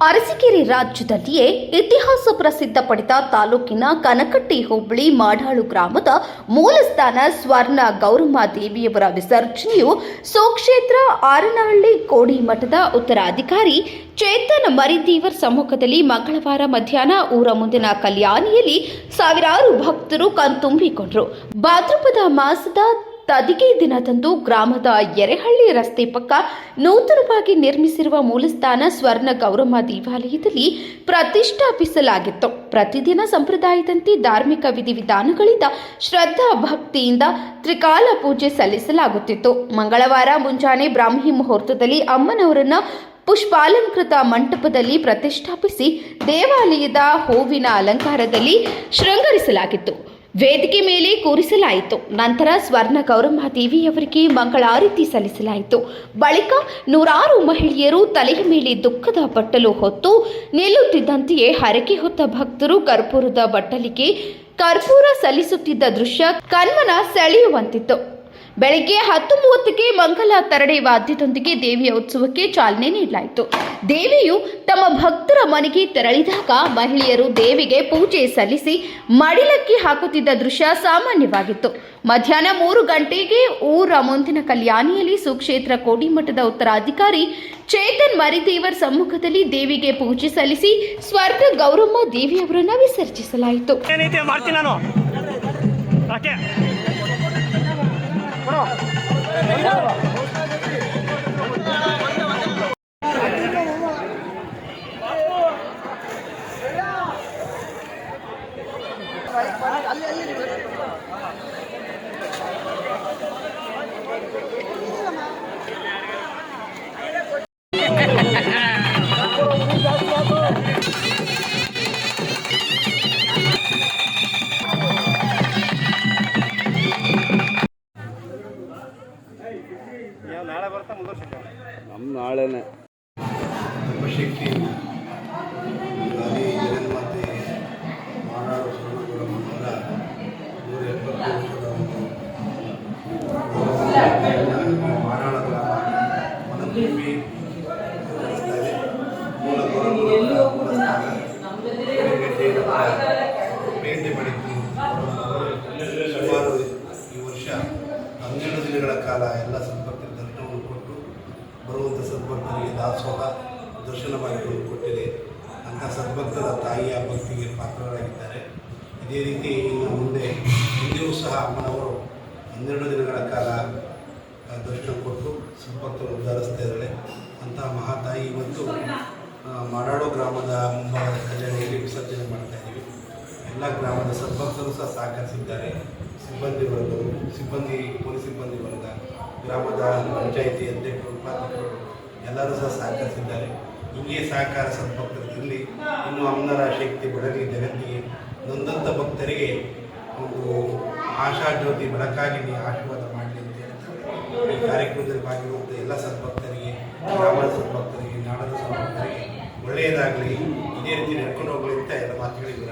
ಅರಸೀಕೆರೆ ರಾಜ್ಯದಲ್ಲಿಯೇ ಇತಿಹಾಸ ಪ್ರಸಿದ್ಧ ಪಡೆದ ತಾಲೂಕಿನ ಕನಕಟ್ಟಿ ಹೋಬಳಿ ಮಾಡಾಳು ಗ್ರಾಮದ ಮೂಲಸ್ಥಾನ ಸ್ವರ್ಣ ಗೌರಮ್ಮ ದೇವಿಯವರ ವಿಸರ್ಜನೆಯು ಸೋಕ್ಷೇತ್ರ ಆರನಹಳ್ಳಿ ಕೋಡಿ ಮಠದ ಉತ್ತರಾಧಿಕಾರಿ ಚೇತನ್ ಮರಿದೀವರ್ ಸಮ್ಮುಖದಲ್ಲಿ ಮಂಗಳವಾರ ಮಧ್ಯಾಹ್ನ ಊರ ಮುಂದಿನ ಕಲ್ಯಾಣಿಯಲ್ಲಿ ಸಾವಿರಾರು ಭಕ್ತರು ಕಣ್ತುಂಬಿಕೊಂಡರು. ಭಾದ್ರಪದ ಮಾಸದ ತದಿಗೆ ದಿನದಂದು ಗ್ರಾಮದ ಎರೆಹಳ್ಳಿ ರಸ್ತೆ ಪಕ್ಕ ನೂತನವಾಗಿ ನಿರ್ಮಿಸಿರುವ ಮೂಲಸ್ಥಾನ ಸ್ವರ್ಣ ಗೌರಮ್ಮ ದೇವಾಲಯದಲ್ಲಿ ಪ್ರತಿಷ್ಠಾಪಿಸಲಾಗಿತ್ತು. ಪ್ರತಿದಿನ ಸಂಪ್ರದಾಯದಂತೆ ಧಾರ್ಮಿಕ ವಿಧಿವಿಧಾನಗಳಿಂದ ಶ್ರದ್ಧಾ ಭಕ್ತಿಯಿಂದ ತ್ರಿಕಾಲ ಪೂಜೆ ಸಲ್ಲಿಸಲಾಗುತ್ತಿತ್ತು. ಮಂಗಳವಾರ ಮುಂಜಾನೆ ಬ್ರಾಹ್ಮಿ ಮುಹೂರ್ತದಲ್ಲಿ ಅಮ್ಮನವರನ್ನ ಪುಷ್ಪಾಲಂಕೃತ ಮಂಟಪದಲ್ಲಿ ಪ್ರತಿಷ್ಠಾಪಿಸಿ ದೇವಾಲಯದ ಹೂವಿನ ಅಲಂಕಾರದಲ್ಲಿ ಶೃಂಗರಿಸಲಾಗಿತ್ತು. ವೇದಿಕೆ ಮೇಲೆ ಕೂರಿಸಲಾಯಿತು. ನಂತರ ಸ್ವರ್ಣ ಗೌರಮ್ಮ ದೇವಿಯವರಿಗೆ ಮಂಗಳಾರತಿ ಸಲ್ಲಿಸಲಾಯಿತು. ಬಳಿಕ ನೂರಾರು ಮಹಿಳೆಯರು ತಲೆಯ ಮೇಲೆ ದುಃಖದ ಬಟ್ಟಲು ಹೊತ್ತು ನಿಲ್ಲುತ್ತಿದ್ದಂತೆಯೇ ಹರಕೆ ಹೊತ್ತ ಭಕ್ತರು ಕರ್ಪೂರದ ಬಟ್ಟಲಿಗೆ ಕರ್ಪೂರ ಸಲ್ಲಿಸುತ್ತಿದ್ದ ದೃಶ್ಯ ಕಣ್ಮನ ಸೆಳೆಯುವಂತಿತ್ತು. ಬೆಳಗ್ಗೆ ಹತ್ತು ಮೂವತ್ತಕ್ಕೆ ಮಂಗಲ ತರಡಿ ವಾದ್ಯದೊಂದಿಗೆ ದೇವಿಯ ಉತ್ಸವಕ್ಕೆ ಚಾಲನೆ ನೀಡಲಾಯಿತು. ದೇವಿಯು ತಮ್ಮ ಭಕ್ತರ ಮನೆಗೆ ತೆರಳಿದಾಗ ಮಹಿಳೆಯರು ದೇವಿಗೆ ಪೂಜೆ ಸಲ್ಲಿಸಿ ಮಡಿಲಕ್ಕಿ ಹಾಕುತ್ತಿದ್ದ ದೃಶ್ಯ ಸಾಮಾನ್ಯವಾಗಿತ್ತು. ಮಧ್ಯಾಹ್ನ ಮೂರು ಗಂಟೆಗೆ ಊರ ಮುಂದಿನ ಕಲ್ಯಾಣಿಯಲ್ಲಿ ಸುಕ್ಷೇತ್ರ ಕೋಡಿಮಠದ ಉತ್ತರಾಧಿಕಾರಿ ಚೇತನ್ ಮರಿದೇವರ್ ಸಮ್ಮುಖದಲ್ಲಿ ದೇವಿಗೆ ಪೂಜೆ ಸಲ್ಲಿಸಿ ಸ್ವರ್ಗ ಗೌರಮ್ಮ ದೇವಿಯವರನ್ನು ವಿಸರ್ಜಿಸಲಾಯಿತು. ಏನೈತೆ ಮಾಡ್ತೀನಿ ನಾಳೆ ಬರ್ತಾ ನಮ್ಮ ನಾಳೆನೆ. ಶಕ್ತಿ ಜಗನ್ಮಾತೆ ಮಾನಾಡು ಸ್ವರ್ಣಗುರಮ್ಮನವರ ನೂರ ಎಪ್ಪತ್ತು ವರ್ಷದ ಒಂದು ಗೌರವವನ್ನು ಮಾನಾಳ ಗ್ರಾಮ ಮನಭೂಮಿ ನಡೆಸ್ತಾ ಇದೆ ಮೂಲ ಗೌರವಗಳ ಮೂಲಸ್ಥಾನ ಬೆಳಗ್ಗೆ ಭೇಟಿ ಪಡೆದು ಸುಮಾರು ಈ ವರ್ಷ ಹನ್ನೆರಡು ದಿನಗಳ ಕಾಲ ಎಲ್ಲ ಸಂಪರ್ಕದ ದರ್ಶನವನ್ನು ಕೊಟ್ಟು ಬರುವಂಥ ಸದ್ಭಕ್ತರಿಗೆ ದಾಸೋಹ ದರ್ಶನ ಮಾಡಿಕೊಂಡು ಕೊಟ್ಟಿದೆ. ಅಂಥ ಸದ್ಭಕ್ತರ ತಾಯಿಯ ಭಕ್ತಿಗೆ ಪಾತ್ರರಾಗಿದ್ದಾರೆ. ಇದೇ ರೀತಿ ಇನ್ನು ಮುಂದೆ ಇಂದಿಗೂ ಸಹ ಅಮ್ಮನವರು ಹನ್ನೆರಡು ದಿನಗಳ ಕಾಲ ದರ್ಶನ ಕೊಟ್ಟು ಸದ್ಭಕ್ತರು ಉದ್ಧರಿಸ್ತಾ ಇದ್ದಾರೆ. ಅಂತಹ ಮಹಾತಾಯಿ ಇವತ್ತು ಮಾಡಾಡು ಗ್ರಾಮದ ಮುಂಭಾಗದ ಕಲ್ಯಾಣಿಯಲ್ಲಿ ವಿಸರ್ಜನೆ ಮಾಡ್ತಾ ಇದ್ದೀವಿ. ಎಲ್ಲ ಗ್ರಾಮದ ಸದ್ಭಕ್ತರು ಸಹ ಸಹಕರಿಸಿದ್ದಾರೆ. ಸಿಬ್ಬಂದಿ ವರ್ಗರು ಸಿಬ್ಬಂದಿ, ಪೊಲೀಸ್ ಸಿಬ್ಬಂದಿ ವರ್ಗ ಗ್ರಾಮದ ಪಂಚಾಯಿತಿ ಅಧ್ಯಕ್ಷರು, ಉಪಾಧ್ಯಕ್ಷರು ಎಲ್ಲರೂ ಸಹ ಸಹಕರಿಸಿದ್ದಾರೆ. ಹೀಗೆ ಸಹಕಾರ ಸದ್ಭಕ್ತರಲ್ಲಿ ಇನ್ನು ಅಮ್ಮನರ ಶಕ್ತಿ ಬೆಳಗಿ ಜಗತ್ತಿಗೆ ನೊಂದಂಥ ಭಕ್ತರಿಗೆ ಒಂದು ಆಶಾ ಜ್ಯೋತಿ ಬೆಳಕಾಗಿ ಆಶೀರ್ವಾದ ಮಾಡಲಿ ಅಂತ ಹೇಳ್ತಾರೆ. ಈ ಕಾರ್ಯಕ್ರಮದಲ್ಲಿ ಭಾಗಿರುವಂಥ ಎಲ್ಲ ಸದ್ಭಕ್ತರಿಗೆ, ಗ್ರಾಮದ ಸದ್ಭಕ್ತರಿಗೆ, ನಾಡದ ಸದ್ಭಕ್ತರಿಗೆ ಒಳ್ಳೆಯದಾಗಲಿ, ಇದೇ ರೀತಿ ನಡ್ಕೊಂಡು ಹೋಗಲಿ ಅಂತ ಎಲ್ಲ ಮಾತುಗಳಿಗೆ